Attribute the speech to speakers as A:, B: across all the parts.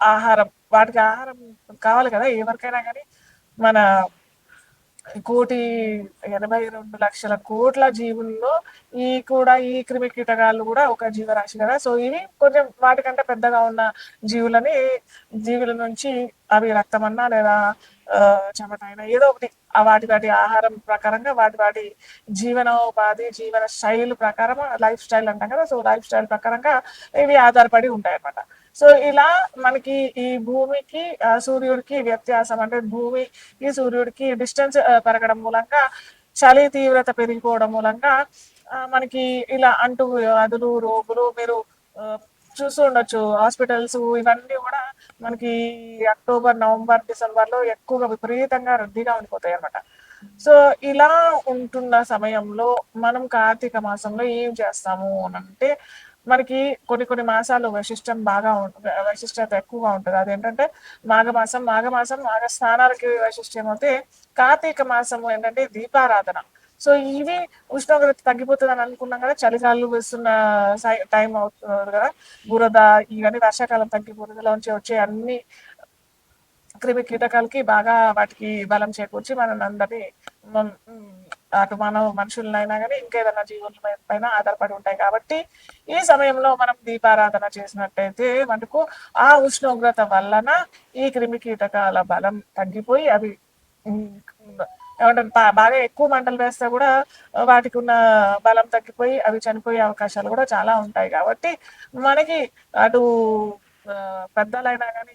A: ఆహారం వాటికి ఆహారం కావాలి కదా ఎవరికైనా కానీ. మన కోటి ఎనభై రెండు లక్షల కోట్ల జీవుల్లో ఈ కూడా ఈ క్రిమి కీటకాలు కూడా ఒక జీవరాశి కదా. సో ఇవి కొంచెం వాటికంటే పెద్దగా ఉన్న జీవులని జీవుల నుంచి అవి రక్తమన్నా లేదా చెమటైనా ఏదో ఒకటి ఆ వాటి వాటి ఆహారం ప్రకారంగా వాటి వాటి జీవనోపాధి జీవన శైలి ప్రకారం లైఫ్ స్టైల్ అంటాం కదా. సో లైఫ్ స్టైల్ ప్రకారంగా ఇవి ఆధారపడి ఉంటాయి అన్నమాట సో ఇలా మనకి ఈ భూమికి సూర్యుడికి వ్యత్యాసం అంటే భూమికి సూర్యుడికి డిస్టెన్స్ పెరగడం మూలంగా చలి తీవ్రత పెరిగిపోవడం మూలంగా మనకి ఇలా అంటూ వ్యాధులు రోగులు మీరు చూస్తూ ఉండొచ్చు. హాస్పిటల్స్ ఇవన్నీ కూడా మనకి అక్టోబర్ నవంబర్ డిసెంబర్లో ఎక్కువగా విపరీతంగా రద్దీగా ఉండిపోతాయి అన్నమాట సో ఇలా ఉంటున్న సమయంలో మనం కార్తీక మాసంలో ఏం చేస్తాము అని అంటే మనకి కొన్ని కొన్ని మాసాలు వైశిష్టం బాగా వైశిష్టత ఎక్కువగా ఉంటుంది. అదేంటంటే మాఘమాసం మాఘమాసం మాఘ స్నానాలకి వైశిష్టం అయితే కార్తీక మాసం ఏంటంటే దీపారాధన. సో ఇవి ఉష్ణోగ్రత తగ్గిపోతుంది అని అనుకున్నాం కదా చలికాలు వేస్తున్న టైం అవుతుంది కదా బురద ఇవన్నీ వర్షాకాలం తగ్గి బురదలోంచి వచ్చే అన్ని క్రిమి కీటకాలకి బాగా వాటికి బలం చేకూర్చి మనం అందరినీ అటు మానవ మనుషులనైనా కానీ ఇంకేదైనా జీవుల పైన ఆధారపడి ఉంటాయి. కాబట్టి ఈ సమయంలో మనం దీపారాధన చేసినట్టయితే మనకు ఆ ఉష్ణోగ్రత వలన ఈ క్రిమి కీటకాల బలం తగ్గిపోయి అవి ఏమంటారు బాగా ఎక్కువ మంటలు వేస్తే కూడా వాటికి ఉన్న బలం తగ్గిపోయి అవి చనిపోయే అవకాశాలు కూడా చాలా ఉంటాయి. కాబట్టి మనకి అటు పెద్దలైనా కానీ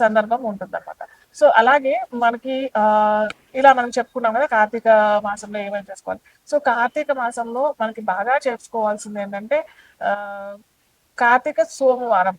A: సందర్భం ఉంటుందన్నమాట. సో అలాగే మనకి ఆ ఇలా మనం చెప్పుకున్నాం కదా కార్తీక మాసంలో ఏమేమి చేసుకోవాలి. సో కార్తీక మాసంలో మనకి బాగా చేసుకోవాల్సింది ఏంటంటే ఆ కార్తీక సోమవారం.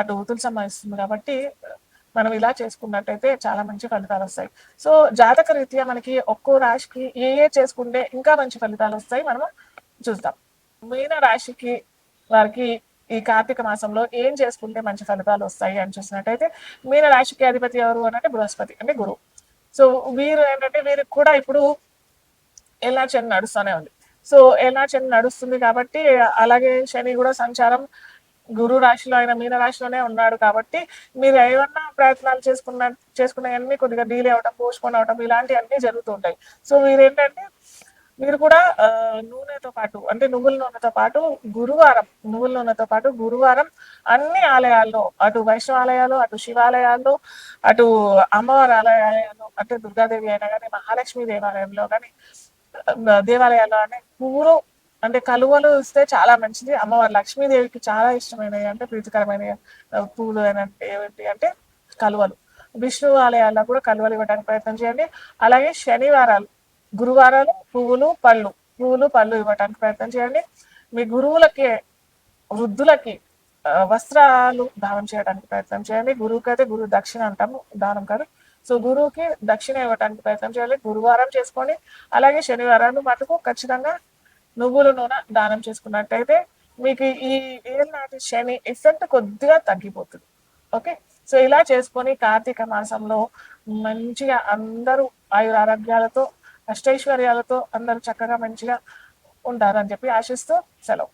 A: అటు తులసమ్మ సంబంధిస్తుంది కాబట్టి మనం ఇలా చేసుకున్నట్టయితే చాలా మంచి ఫలితాలు వస్తాయి. సో జాతక రీత్యా మనకి ఒక్కో రాశికి ఏ ఏ చేసుకుంటే ఇంకా మంచి ఫలితాలు వస్తాయి మనం చూద్దాం. మీన రాశికి వారికి ఈ కార్తీక మాసంలో ఏం చేసుకుంటే మంచి ఫలితాలు వస్తాయి అని చూసినట్టయితే మీన రాశికి అధిపతి ఎవరు అని అంటే బృహస్పతి అంటే గురువు సో వీరు ఏంటంటే వీరికి కూడా ఇప్పుడు ఎలా శని నడుస్తూనే ఉంది. సో ఎలా శని నడుస్తుంది కాబట్టి అలాగే శని కూడా సంచారం గురు రాశిలో ఆయన మీన రాశిలోనే ఉన్నాడు కాబట్టి మీరు ఏమన్నా ప్రయత్నాలు చేసుకున్న చేసుకునేవన్నీ కొద్దిగా డీలే అవడం పోస్ట్పోన్ అవడం ఇలాంటివన్నీ జరుగుతుంటాయి. సో మీరేంటంటే మీరు కూడా నూనెతో పాటు అంటే నువ్వుల నూనెతో పాటు గురువారం నువ్వుల నూనెతో పాటు గురువారం అన్ని ఆలయాల్లో అటు వైష్ణవ ఆలయాలు అటు శివాలయాల్లో అటు అమ్మవారి ఆలయాలు అంటే దుర్గాదేవి అయినా కానీ మహాలక్ష్మి దేవాలయంలో కానీ దేవాలయాల్లో అంటే పువ్వులు అంటే కలువలు ఇస్తే చాలా మంచిది. అమ్మవారి లక్ష్మీదేవికి చాలా ఇష్టమైనవి అంటే ప్రీతికరమైన పూలు అంటే ఏమిటి అంటే కలువలు. విష్ణు ఆలయాల్లో కూడా కలువలు ఇవ్వడానికి ప్రయత్నం చేయండి. అలాగే శనివారాలు గురువారాలు పువ్వులు పళ్ళు పువ్వులు పళ్ళు ఇవ్వడానికి ప్రయత్నం చేయండి. మీ గురువులకి వృద్ధులకి వస్త్రాలు దానం చేయడానికి ప్రయత్నం చేయండి. గురువుకి అయితే గురువు దక్షిణ అంటాము దానం కాదు. సో గురువుకి దక్షిణ ఇవ్వడానికి ప్రయత్నం చేయాలి. గురువారం చేసుకోండి. అలాగే శనివారాలు మటుకు ఖచ్చితంగా నువ్వుల నూనె దానం చేసుకున్నట్టయితే మీకు ఈ ఏళ్ళనాటి శని ఎఫెక్ట్ కొద్దిగా తగ్గిపోతుంది. ఓకే సో ఇలా చేసుకొని కార్తీక మాసంలో మంచిగా అందరూ ఆయుర ఆరోగ్యాలతో అష్టైశ్వర్యాలతో అందరూ చక్కగా మంచిగా ఉంటారని చెప్పి ఆశిస్తూ సెలవు.